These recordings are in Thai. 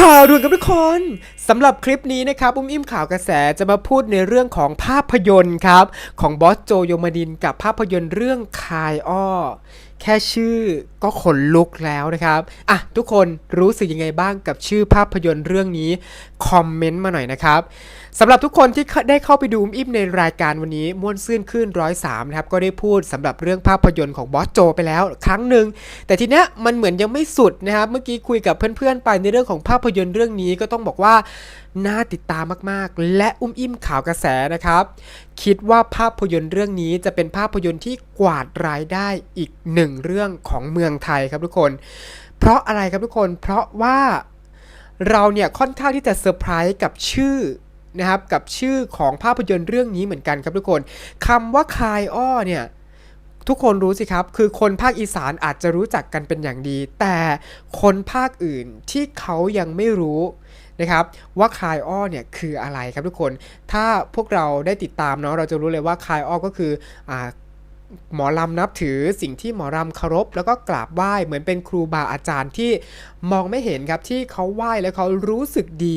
ข่าวด่วนกับทุกคนสำหรับคลิปนี้นะครับอุ้มอิ่มข่าวกระแสจะมาพูดในเรื่องของภาพยนตร์ครับ ของบอสโจโยมาดินกับภาพยนตร์เรื่องคายอ้อ แค่ชื่อก็ขนลุกแล้วนะครับอะทุกคนรู้สึกยังไงบ้างกับชื่อภาพยนตร์เรื่องนี้คอมเมนต์มาหน่อยนะครับสำหรับทุกคนที่ได้เข้าไปดูอิมในรายการวันนี้ม่วนซื่นขึ้นร้อยสามนะครับก็ได้พูดสำหรับเรื่องภาพยนตร์ของบอสโจไปแล้วครั้งหนึ่งแต่ทีเนี้ยมันเหมือนยังไม่สุดนะครับเมื่อกี้คุยกับเพื่อนๆไปในเรื่องของภาพยนตร์เรื่องนี้ก็ต้องบอกว่าน่าติดตามมากๆ และอุ้มอิ่มข่าวกระแสนะครับ คิดว่าภาพยนตร์เรื่องนี้จะเป็นภาพยนตร์ที่กวาดรายได้อีกหนึ่งเรื่องของเมืองไทยครับทุกคน เพราะอะไรครับทุกคน เพราะว่าเราเนี่ยค่อนข้างที่จะเซอร์ไพรส์กับชื่อนะครับกับชื่อของภาพยนตร์เรื่องนี้เหมือนกันครับทุกคนคำว่าคายอ้อเนี่ยทุกคนรู้สิครับ คือคนภาคอีสานอาจจะรู้จักกันเป็นอย่างดี แต่คนภาคอื่นที่เขายังไม่รู้ นะครับว่าคายอ้อเนี่ยคืออะไรครับทุกคน ถ้าพวกเราได้ติดตามเนาะเราจะรู้เลยว่าคายอ้อก็คืออ่าหมอลำนับถือสิ่งที่หมอลำเคารพ แล้วก็กราบไหว้เหมือนเป็นครูบาอาจารย์ที่มองไม่เห็นครับที่เขาไหว้แล้วเขารู้สึกดี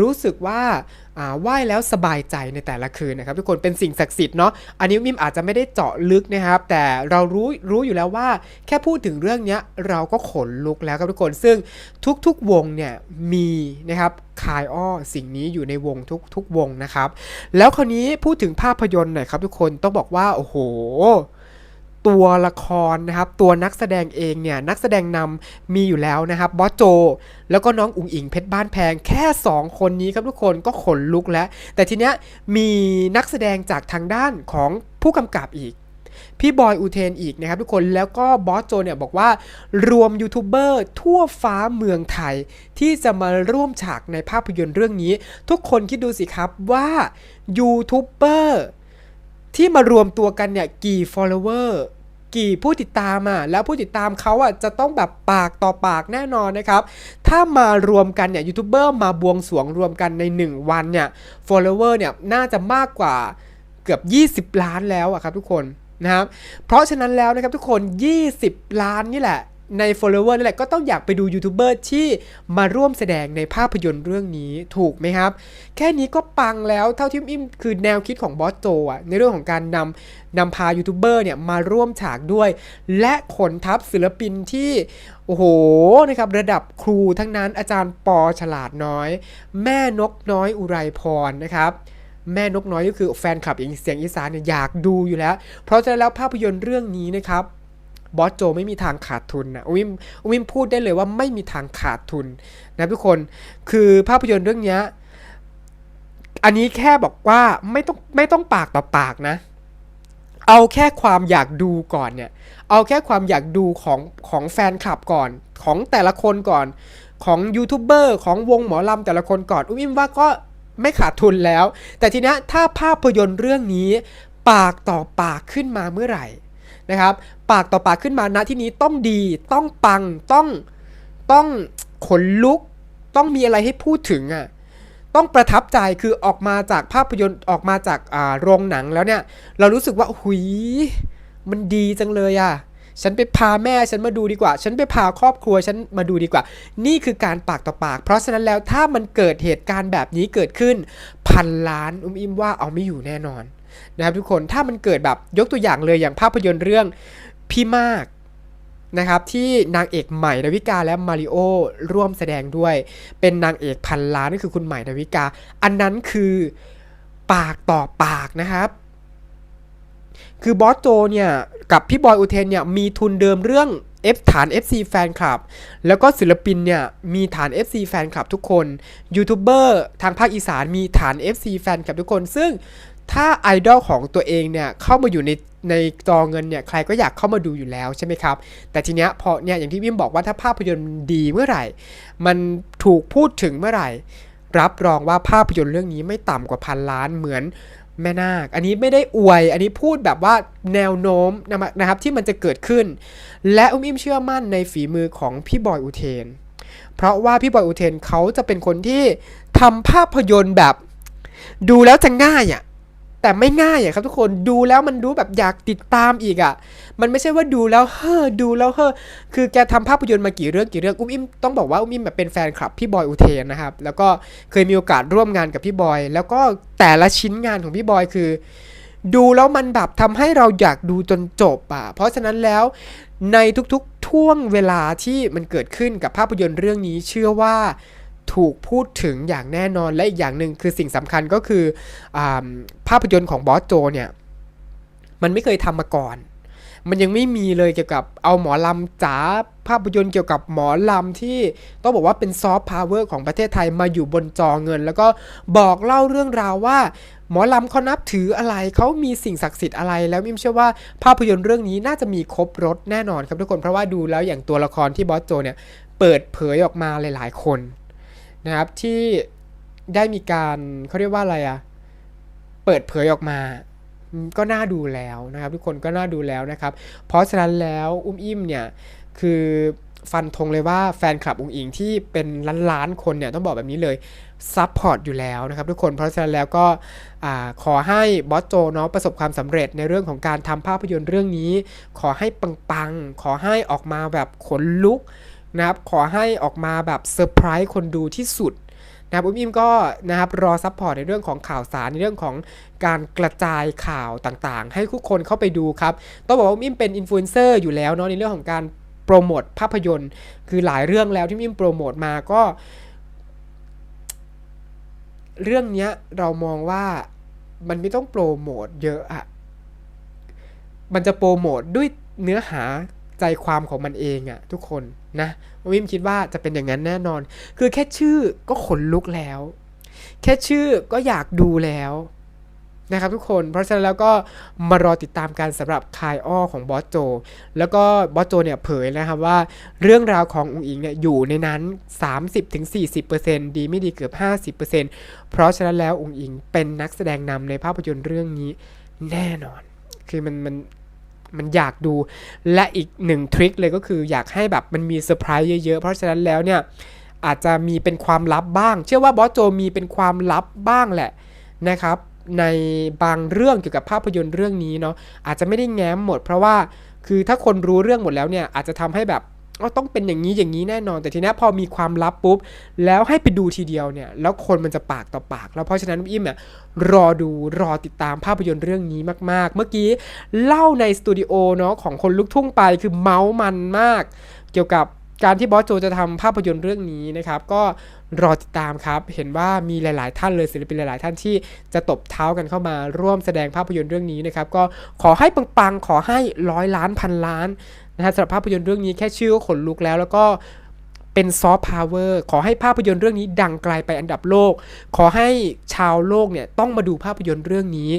รู้สึกว่าอ่า ไหว้แล้วสบายใจในแต่ละคืนนะครับทุกคนเป็นสิ่งศักดิ์สิทธิ์เนาะอันนี้มิมอาจจะไม่ได้เจาะลึกนะครับ แต่เรารู้รู้อยู่แล้วว่าแค่พูดถึงเรื่องนี้เราก็ขนลุกแล้วครับทุกคนซึ่งทุกๆวงเนี่ยมีนะครับคายอ้อสิ่งนี้อยู่ในวงทุกทุกวงนะครับ แล้วคราวนี้พูดถึงภาพยนตร์หน่อยครับทุกคนต้องบอกว่าโอ้โห ตัวละครนะครับ ตัวนักแสดงเองเนี่ย นักแสดงนำมีอยู่แล้วนะครับบอสโจ แล้วก็น้องอุ๋งอิงเพชรบ้านแพงแค่ 2 คนนี้ครับทุกคนก็ขนลุกแล้ว แต่ทีเนี้ยมีนักแสดงจากทางด้านของผู้กำกับอีกพี่บอยอุเทนอีกนะครับทุกคนแล้วก็บอสโจเนี่ยบอกว่ารวมยูทูบเบอร์ทั่วฟ้าเมืองไทย ที่จะมาร่วมฉากในภาพยนตร์เรื่องนี้ ทุกคนคิดดูสิครับว่ายูทูบเบอร์ที่มารวมตัวกันเนี่ยกี่ follower กี่ผู้ติดตามอะแล้วผู้ติดตามเขาอะจะต้องแบบปากต่อปากแน่นอนนะครับ ถ้ามารวมกันเนี่ยยูทูบเบอร์มาบวงสรวงรวมกันใน 1 วันเนี่ย follower เนี่ยน่าจะมากกว่าเกือบ 20 ล้านแล้วอะครับทุกคนนะครับเพราะฉะนั้นแล้วนะครับทุกคน 20 ล้านนี่แหละ ใน follower นี่นแหละก็ต้องอยากไปดูยูทูบเบอร์ที่มาร่วมแสดงในภาพยนตร์เรื่องนี้ถูกไหมครับ แค่นี้ก็ปังแล้วเท่าที่อิมคือแนวคิดของบอสโจอะในเรื่องของการนำนำพายูทูบเบอร์เนี่ยมาร่วมฉากด้วย และขนทัพศิลปินที่โอ้โหนะครับระดับครูทั้งนั้นอาจารย์ปอฉลาดน้อย แม่นกน้อยอุไรพรนะครับแม่นกน้อยก็คือแฟนคลับเสียงอีสานเนี่ยอยากดูอยู่แล้ว เพราะฉะนั้นแล้วภาพยนตร์เรื่องนี้นะครับ บอสโจไม่มีทางขาดทุนนะอวิมอวิมพูดได้เลยว่าไม่มีทางขาดทุนนะทุกคนคือภาพยนตร์เรื่องนี้อันนี้แค่บอกว่าไม่ต้องไม่ต้องปากต่อปากนะ เอาแค่ความอยากดูก่อนเนี่ย เอาแค่ความอยากดูของของแฟนคลับก่อน ของแต่ละคนก่อน ของยูทูบเบอร์ของวงหมอลำแต่ละคนก่อน อุ้มอิมว่าก็ไม่ขาดทุนแล้ว แต่ทีนี้ถ้าภาพยนตร์เรื่องนี้ปากต่อปากขึ้นมาเมื่อไหร่ นะครับ ปากต่อปากขึ้นมาณที่นี้ต้องดี ต้องปัง ต้อง ต้องขนลุก ต้องมีอะไรให้พูดถึงอะ ต้องประทับใจ คือออกมาจากภาพยนตร์ ออกมาจากาโรงหนังแล้วเนี่ย เรารู้สึกว่า หุย มันดีจังเลยอะ ฉันไปพาแม่ฉันมาดูดีกว่า ฉันไปพาครอบครัวฉันมาดูดีกว่า นี่คือการปากต่อปาก เพราะฉะนั้นแล้วถ้ามันเกิดเหตุการณ์แบบนี้เกิดขึ้น พันล้านอุ้มอิมว่าเอาไม่อยู่แน่นอน นะครับทุกคนถ้ามันเกิดแบบยกตัวอย่างเลยอย่างภาพยนตร์เรื่องพี่มากนะครับที่นางเอกใหม่ดาวิกาและมาริโอร่วมแสดงด้วย เป็นนางเอกพันล้านนั่นคือคุณใหม่ดาวิกา อันนั้นคือปากต่อปากนะครับ คือบอสโจเนี่ยกับพี่บอยอุเทนเนี่ยมีทุนเดิมเรื่อง F ฐาน FC แฟนคลับ แล้วก็ศิลปินเนี่ยมีฐาน FC แฟนคลับทุกคนยูทูบเบอร์ทางภาคอีสานมีฐาน FC แฟนคลับทุกคน ซึ่ง ถ้าไอดอลของตัวเองเนี่ยเข้ามาอยู่ในในจอเงินเนี่ยใครก็อยากเข้ามาดูอยู่แล้วใช่ไหมครับ แต่ทีเนี้ยพอเนี่ยอย่างที่วิมบอกว่าถ้าภาพยนตร์ดีเมื่อไหร่ มันถูกพูดถึงเมื่อไหร่ รับรองว่าภาพยนตร์เรื่องนี้ไม่ต่ำกว่าพันล้านเหมือนแม่นาค อันนี้ไม่ได้อวย อันนี้พูดแบบว่าแนวโน้มนะครับที่มันจะเกิดขึ้น และอุ้มอิ่มเชื่อมั่นในฝีมือของพี่บอยอุเทน เพราะว่าพี่บอยอุเทนเขาจะเป็นคนที่ทำภาพยนตร์แบบ ดูแล้วจะง่ายอะ แต่ไม่ง่ายอะครับทุกคนดูแล้วมันดูแบบอยากติดตามอีกอะมันไม่ใช่ว่าดูแล้วเฮ้อดูแล้วเฮ้อคือแกทำภาพยนตร์มากี่เรื่องกี่เรื่องอุ้มอิมต้องบอกว่าอุ้มอิมแบบเป็นแฟนคลับพี่บอยอุเทนนะครับแล้วก็เคยมีโอกาสร่วมงานกับพี่บอย แล้วก็แต่ละชิ้นงานของพี่บอยคือ ดูแล้วมันแบบทำให้เราอยากดูจนจบอะเพราะฉะนั้นแล้วในทุกๆท่วงเวลาที่มันเกิดขึ้นกับภาพยนตร์เรื่องนี้เชื่อว่า ถูกพูดถึงอย่างแน่นอนและอีกอย่างหนึ่งคือสิ่งสำคัญก็คืออภาพยนตร์ของบอสโจเนี่ยมันไม่เคยทำมาก่อน มันยังไม่มีเลยเกี่ยวกับเอาหมอลำจ๋าภาพยนตร์เกี่ยวกับหมอลำที่ต้องบอกว่าเป็นซอฟต์พาวเวอร์ของประเทศไทยมาอยู่บนจอเงิน แล้วก็บอกเล่าเรื่องราวว่าหมอลำเขานับถืออะไรเขามีสิ่งศักดิ์สิทธิ์อะไร แล้วมิมเชื่อว่าภาพยนตร์เรื่องนี้น่าจะมีครบรถแน่นอนครับทุกคนเพราะว่าดูแล้วอย่างตัวละครที่บอสโจเนี่ยเปิดเผยออกมาหลาย ๆ คน นะครับที่ได้มีการเขาเรียกว่าอะไรอะเปิดเผยออกมาก็น่าดูแล้วนะครับ ทุกคนก็น่าดูแล้วนะครับ เพราะฉะนั้นแล้วอุ้มอิ่มเนี่ยคือฟันธงเลยว่าแฟนคลับองค์อิงที่เป็นล้านๆคนเนี่ยต้องบอกแบบนี้เลยซัพพอร์ตอยู่แล้วนะครับทุกคนเพราะฉะนั้นแล้วก็ขอให้บอสโจเนาะประสบความสำเร็จในเรื่องของการทำภาพยนตร์เรื่องนี้ ขอให้ปังๆ ขอให้ออกมาแบบขนลุก นะครับขอให้ออกมาแบบเซอร์ไพรส์คนดูที่สุดนะครับอุ้มอิมก็นะครับรอซัพพอร์ตในเรื่องของข่าวสารในเรื่องของการกระจายข่าวต่างๆ ให้ทุกคนเข้าไปดูครับต้องบอกว่าอุ้มอิมเป็นอินฟลูเอนเซอร์อยู่แล้วเนาะในเรื่องของการโปรโมทภาพยนตร์ คือหลายเรื่องแล้วที่อุ้มอิมโปรโมทมาก็ เรื่องนี้เรามองว่ามันไม่ต้องโปรโมทเยอะอะมันจะโปรโมทด้วยเนื้อหา ใจความของมันเองอะทุกคนนะวิมคิดว่าจะเป็นอย่างนั้นแน่นอน คือแค่ชื่อก็ขนลุกแล้ว แค่ชื่อก็อยากดูแล้วนะครับทุกคน เพราะฉะนั้นแล้วก็มารอติดตามกันสำหรับคายอ้อของบอสโจ แล้วก็บอสโจเนี่ยเผยนะครับว่าเรื่องราวของอุงอิงเนี่ยอยู่ในนั้น 30-40%ดีไม่ดีเกือบ 50%เพราะฉะนั้นแล้วอุงอิงเป็นนักแสดงนำในภาพยนตร์เรื่องนี้แน่นอน คือมันมัน มันอยากดู และอีกหนึ่งทริคเลยก็คืออยากให้แบบมันมีเซอร์ไพรส์เยอะๆ เพราะฉะนั้นแล้วเนี่ยอาจจะมีเป็นความลับบ้าง เชื่อว่าบอสโจมีเป็นความลับบ้างแหละนะครับ ในบางเรื่องเกี่ยวกับภาพยนตร์เรื่องนี้เนาะอาจจะไม่ได้แง้มหมด เพราะว่าคือถ้าคนรู้เรื่องหมดแล้วเนี่ยอาจจะทำให้แบบ อ๋อต้องเป็นอย่างนี้อย่างนี้แน่นอน แต่ทีนี้พอมีความลับปุ๊บ แล้วให้ไปดูทีเดียวเนี่ยแล้วคนมันจะปากต่อปาก แล้วเพราะฉะนั้นอิ่มเนี่ยรอดูรอติดตามภาพยนตร์เรื่องนี้มาก ๆ เมื่อกี้เล่าในสตูดิโอเนาะของคนลุกทุ่งไปคือเมาส์มันมาก เกี่ยวกับการที่บอสโจจะทำภาพยนตร์เรื่องนี้นะครับ ก็รอติดตามครับ เห็นว่ามีหลาย ๆ ท่านเลยศิลปินหลาย ๆ ท่านที่จะตบเท้ากันเข้ามาร่วมแสดงภาพยนตร์เรื่องนี้นะครับ ก็ขอให้ปัง ๆ ขอให้ร้อยล้านพันล้าน นะฮะสำหรับภาพยนตร์เรื่องนี้แค่ชื่อก็ขนลุกแล้ว แล้วก็เป็นซอฟต์พาวเวอร์ขอให้ภาพยนตร์เรื่องนี้ดังไกลไปอันดับโลก ขอให้ชาวโลกเนี่ยต้องมาดูภาพยนตร์เรื่องนี้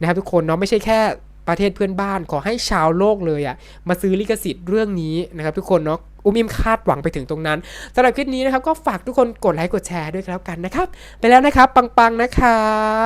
นะครับทุกคนเนาะไม่ใช่แค่ประเทศเพื่อนบ้าน ขอให้ชาวโลกเลยอะ่ะมาซื้อลิขสิทธิ์เรื่องนี้นะครับทุกคนเนาะอุ้มิมคาดหวังไปถึงตรงนั้นสำหรับคลิปนี้นะครับ ก็ฝากทุกคนกดไลค์กดแชร์ด้วยกันแล้วกันนะครับ ไปแล้วนะครับ ปังๆนะครับ